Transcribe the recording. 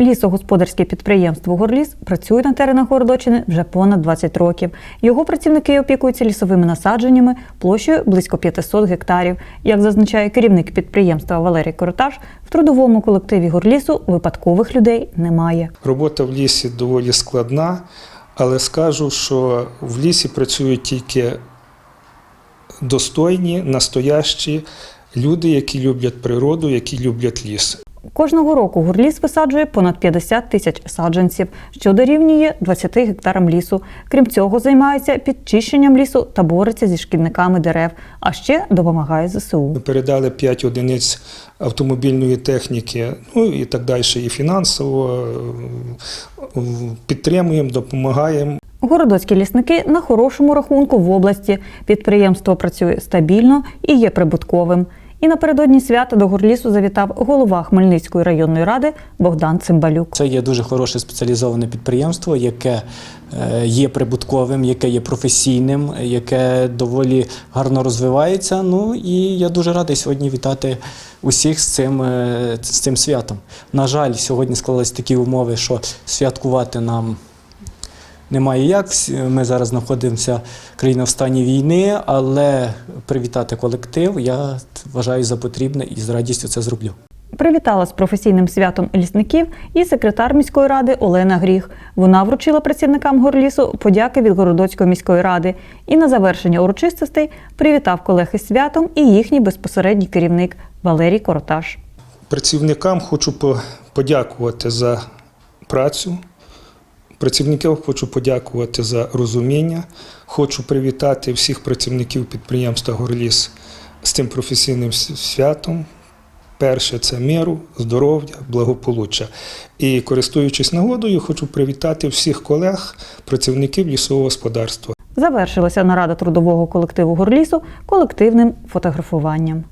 Лісогосподарське підприємство Горліс працює на теренах Городочини вже понад 20 років. Його працівники опікуються лісовими насадженнями площею близько 500 гектарів. Як зазначає керівник підприємства Валерій Короташ, в трудовому колективі Горлісу випадкових людей немає. Робота в лісі доволі складна, але скажу, що в лісі працюють тільки достойні, настоящі люди, які люблять природу, які люблять ліс. Кожного року Гурліс висаджує понад 50 тисяч саджанців, що дорівнює 20 гектарам лісу. Крім цього, займається підчищенням лісу та бореться зі шкідниками дерев, а ще допомагає ЗСУ. Ми передали 5 одиниць автомобільної техніки, ну і так далі, і фінансово е, підтримуємо, допомагаємо. Городоцькі лісники на хорошому рахунку в області. Підприємство працює стабільно і є прибутковим. І напередодні свята до Горлісу завітав голова Хмельницької районної ради Богдан Цимбалюк. Це є дуже хороше спеціалізоване підприємство, яке е, є прибутковим, яке є професійним, яке доволі гарно розвивається. Ну і я дуже радий сьогодні вітати усіх з цим, е, з цим святом. На жаль, сьогодні склались такі умови, що святкувати нам. Немає як. Ми зараз знаходимося країна в стані війни, але привітати колектив я вважаю за потрібне і з радістю це зроблю. Привітала з професійним святом лісників і секретар міської ради Олена Гріх. Вона вручила працівникам горлісу подяки від Городоцької міської ради. І на завершення урочистостей привітав колег із святом і їхній безпосередній керівник Валерій Короташ. Працівникам хочу по- подякувати за працю. Працівників хочу подякувати за розуміння. Хочу привітати всіх працівників підприємства Горліс з цим професійним святом. Перше це миру, здоров'я, благополуччя. І користуючись нагодою, хочу привітати всіх колег, працівників лісового господарства. Завершилася нарада трудового колективу Горлісу колективним фотографуванням.